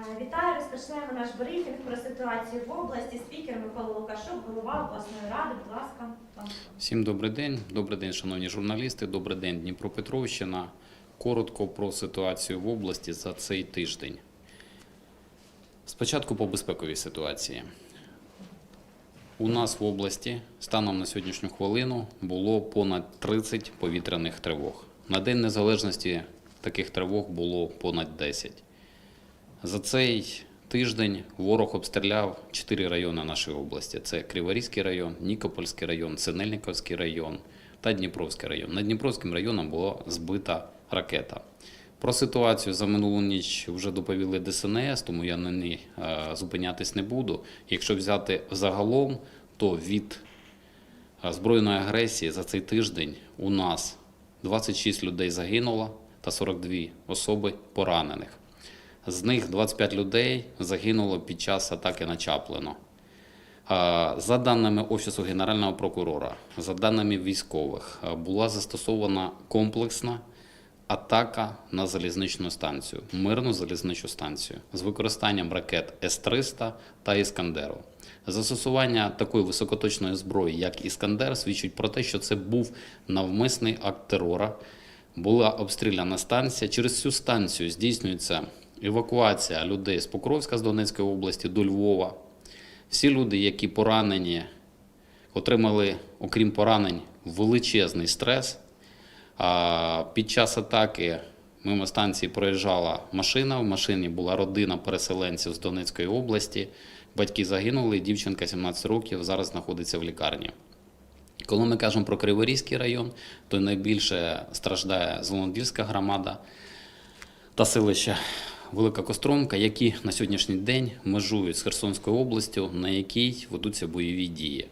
Е, Вітаю, розпочнемо наш брифінг про ситуацію в області. Спікер Микола Лукашов, голова обласної ради. Будь ласка. Всім добрий день. Добрий день, шановні журналісти. Добрий день, Дніпропетровщина. Коротко про ситуацію в області за цей тиждень. Спочатку по безпековій ситуації. У нас в області станом на сьогоднішню хвилину було понад 30 повітряних тривог. На День Незалежності таких тривог було понад 10. За цей тиждень ворог обстріляв чотири райони нашої області: це Криворізький район, Нікопольський район, Синельниковський район та Дніпровський район. Над Дніпровським районом була збита ракета. Про ситуацію за минулу ніч вже доповіли ДСНС, тому я на ній е, зупинятись не буду. Якщо взяти загалом, то від е, збройної агресії за цей тиждень у нас 26 людей загинуло та 42 особи поранених. З них 25 людей загинуло під час атаки на Чаплино. За даними Офісу Генерального прокурора, за даними військових, була застосована комплексна атака на залізничну станцію, мирну залізничну станцію з використанням ракет С-300 та Іскандеру. Застосування такої високоточної зброї, як Іскандер, свідчить про те, що це був навмисний акт терора. Була обстріляна станція. Через цю станцію здійснюється евакуація людей з Покровська з Донецької області до Львова. Всі люди, які поранені, отримали, окрім поранень, величезний стрес. А Під час атаки мимо станції проїжджала машина. В машині була родина переселенців з Донецької області. Батьки загинули, дівчинка 17 років зараз знаходиться в лікарні. Коли ми кажемо про Криворізький район, то найбільше страждає Золотодільська громада та селище Велика Костромка, які на сьогоднішній день межують з Херсонською областю, на якій ведуться бойові дії.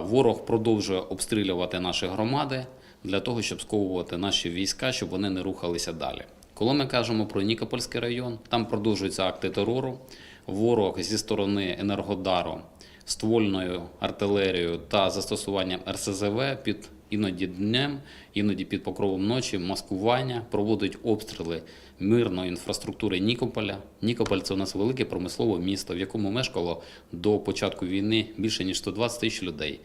Ворог продовжує обстрілювати наші громади для того, щоб сковувати наші війська, щоб вони не рухалися далі. Коли ми кажемо про Нікопольський район, там продовжуються акти терору. Ворог зі сторони Енергодару ствольною артилерією та застосуванням РСЗВ під іноді днем, іноді під покровом ночі, маскування, проводить обстріли мирної інфраструктури Нікополя. Нікополь це у нас велике промислове місто, в якому мешкало до початку війни більше ніж 120 тисяч людей.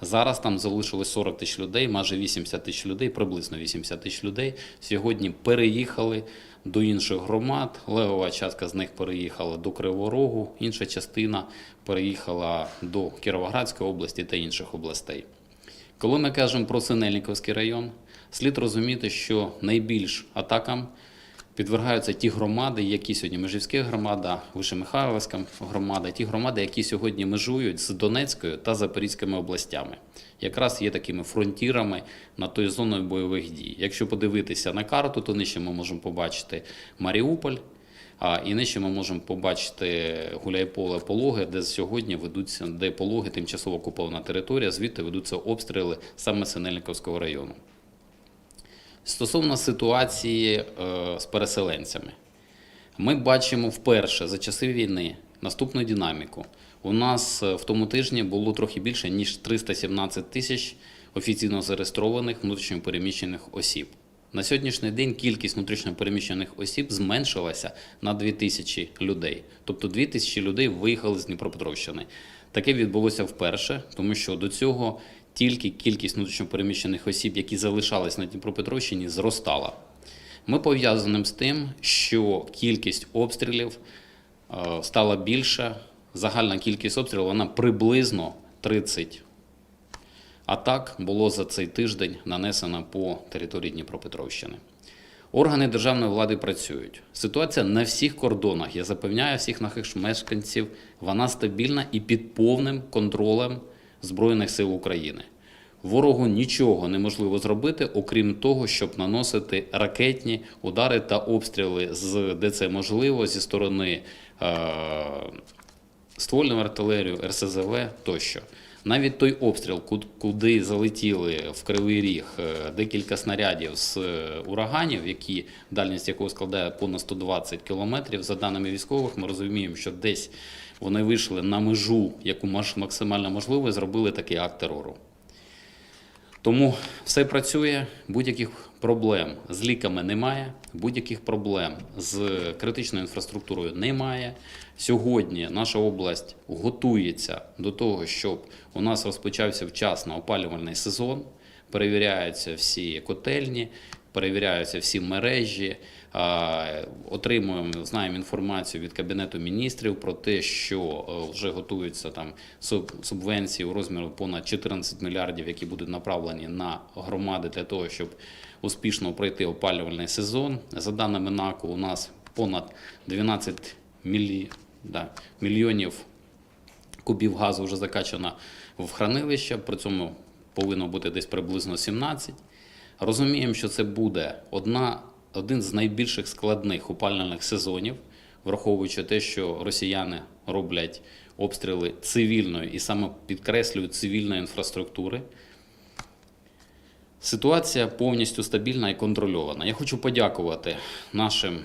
Зараз там залишилось 40 тисяч людей, майже 80 тисяч людей, приблизно 80 тисяч людей. Сьогодні переїхали до інших громад. Левова частка з них переїхала до Кривого Рогу, інша частина переїхала до Кіровоградської області та інших областей. Коли ми кажемо про Синельниковський район, слід розуміти, що найбільш атакам підвергаються ті громади, які сьогодні Межівська громада, Вишемихайлівська громада, ті громади, які сьогодні межують з Донецькою та Запорізькими областями, якраз є такими фронтірами над тою зоною бойових дій. Якщо подивитися на карту, то нижче ми можемо побачити Маріуполь. А і нижче ми можемо побачити гуляйполе Пологи, де сьогодні ведуться, де Пологи тимчасово окупована територія, звідти ведуться обстріли саме Синельниковського району. Стосовно ситуації е, з переселенцями, ми бачимо вперше за часи війни наступну динаміку. У нас е, в тому тижні було трохи більше ніж 317 тисяч офіційно зареєстрованих внутрішньопереміщених осіб. На сьогоднішній день кількість внутрішньопереміщених осіб зменшилася на 2 тисячі людей. Тобто 2 тисячі людей виїхали з Дніпропетровщини. Таке відбулося вперше, тому що до цього тільки кількість внутрішньопереміщених осіб, які залишались на Дніпропетровщині, зростала. Ми пов'язаним з тим, що кількість обстрілів е, стала більша. Загальна кількість обстрілів вона приблизно 30 атак було за цей тиждень нанесено по території Дніпропетровщини. Органи державної влади працюють. Ситуація на всіх кордонах, я запевняю всіх наших мешканців, вона стабільна і під повним контролем Збройних сил України. Ворогу нічого неможливо зробити, окрім того, щоб наносити ракетні удари та обстріли, з де це можливо, зі сторони е, ствольної артилерії, РСЗВ тощо. Навіть той обстріл, ку- куди залетіли в Кривий Ріг е, декілька снарядів з е, ураганів, які дальність якого складає понад 120 кілометрів, за даними військових, ми розуміємо, що десь вони вийшли на межу, яку максимально можливо, і зробили такий акт терору. Тому все працює, будь-яких проблем з ліками немає, будь-яких проблем з критичною інфраструктурою немає. Сьогодні наша область готується до того, щоб у нас розпочався вчасно опалювальний сезон. Перевіряються всі котельні, перевіряються всі мережі. Отримуємо, знаємо інформацію від Кабінету міністрів про те, що е, вже готуються там суб- субвенції у розмірі понад 14 мільярдів, які будуть направлені на громади для того, щоб успішно пройти опалювальний сезон. За даними НАКу, у нас понад 12 мілі... да, мільйонів кубів газу вже закачано в хранилище, при цьому повинно бути десь приблизно 17. Розуміємо, що це буде одна, один з найбільших складних опалювальних сезонів, враховуючи те, що росіяни роблять обстріли цивільної і саме підкреслюють цивільної інфраструктури. Ситуація повністю стабільна і контрольована. Я хочу подякувати нашим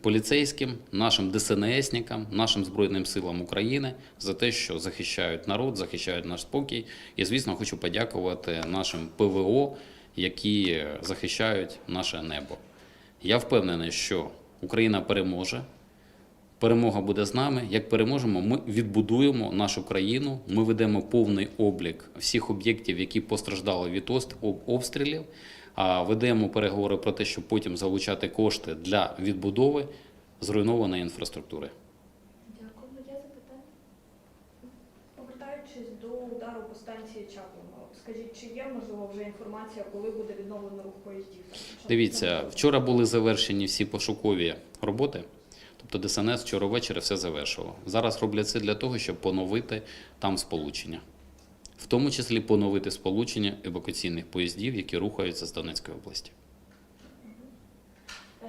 поліцейським, нашим ДСНСникам, нашим Збройним силам України за те, що захищають народ, захищають наш спокій. І, звісно, хочу подякувати нашим ПВО, які захищають наше небо. Я впевнений, що Україна переможе. Перемога буде з нами. Як переможемо, ми відбудуємо нашу країну. Ми ведемо повний облік всіх об'єктів, які постраждали від обстрілів. Ведемо переговори про те, щоб потім залучати кошти для відбудови зруйнованої інфраструктури. Дякую. Є запитання? Повертаючись до удару по станції Чаплино, скажіть, чи є можливо вже інформація, коли буде відновлено рух поїздів? Дивіться, вчора були завершені всі пошукові роботи. Тобто ДСНС вчора ввечері все завершило. Зараз роблять це для того, щоб поновити там сполучення. В тому числі поновити сполучення евакуаційних поїздів, які рухаються з Донецької області.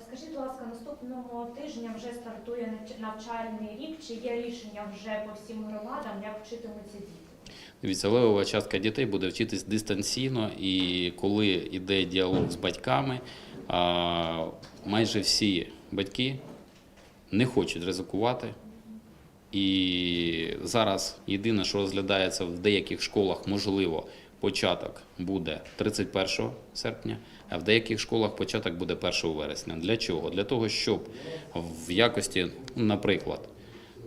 Скажіть, будь ласка, наступного тижня вже стартує навчальний рік. Чи є рішення вже по всім громадам, як вчитимуться діти? Дивіться, левова частка дітей буде вчитись дистанційно, і коли йде діалог з батьками, майже всі батьки не хочуть ризикувати. І зараз єдине, що розглядається в деяких школах, можливо, початок буде 31 серпня, а в деяких школах початок буде 1 вересня. Для чого? Для того, щоб в якості, наприклад,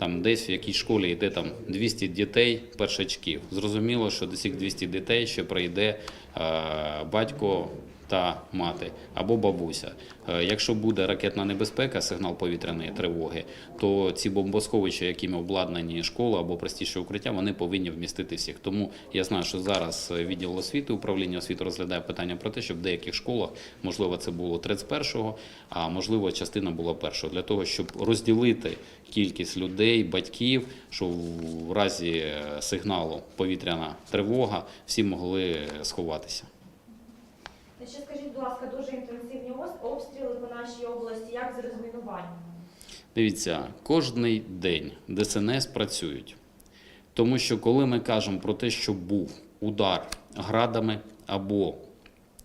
там десь в якійсь школі йде там 200 дітей першачків. Зрозуміло, що до цих 200 дітей ще прийде е, батько та мати або бабуся. Е, Якщо буде ракетна небезпека, сигнал повітряної тривоги, то ці бомбосховища, якими обладнані школи або простіше укриття, вони повинні вмістити всіх. Тому я знаю, що зараз е, відділ освіти, управління освіти розглядає питання про те, щоб в деяких школах, можливо, це було 31-го, а можливо, частина була першого, для того, щоб розділити кількість людей, батьків, що в разі е, сигналу повітряна тривога всі могли сховатися. Ще скажіть, будь ласка, дуже інтенсивні обстріли по нашій області, як з розмінуванням? Дивіться, кожний день ДСНС працюють. Тому що коли ми кажемо про те, що був удар градами або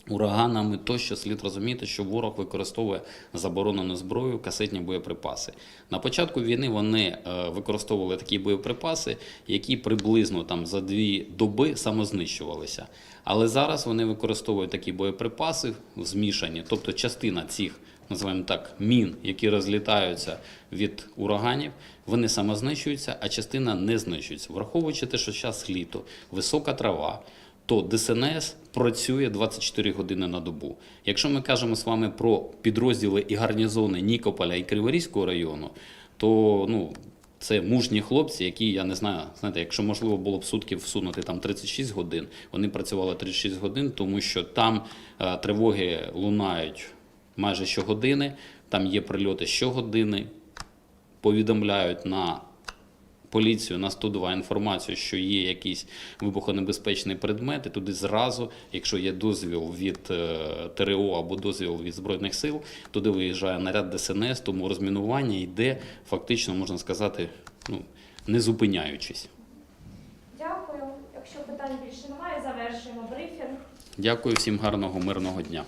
ураганами, то що слід розуміти, що ворог використовує заборонену зброю, касетні боєприпаси. На початку війни вони е, використовували такі боєприпаси, які приблизно там за дві доби самознищувалися. Але зараз вони використовують такі боєприпаси змішані, тобто частина цих називаємо так, мін, які розлітаються від ураганів, вони самознищуються, а частина не знищується. Враховуючи те, що зараз літо, висока трава, то ДСНС працює 24 години на добу. Якщо ми кажемо з вами про підрозділи і гарнізони Нікополя і Криворізького району, то ну, це мужні хлопці, які я не знаю, знаєте, якщо можливо було б сутки всунути там 36 годин, вони працювали 36 годин, тому що там е, тривоги лунають майже щогодини, там є прильоти щогодини, повідомляють на поліцію на 102 інформацію, що є якийсь вибухонебезпечний предмет, і туди зразу, якщо є дозвіл від е, ТРО або дозвіл від Збройних сил, туди виїжджає наряд ДСНС, тому розмінування йде фактично, можна сказати, ну, не зупиняючись. Дякую. Якщо питань більше немає, завершуємо брифінг. Дякую всім гарного мирного дня.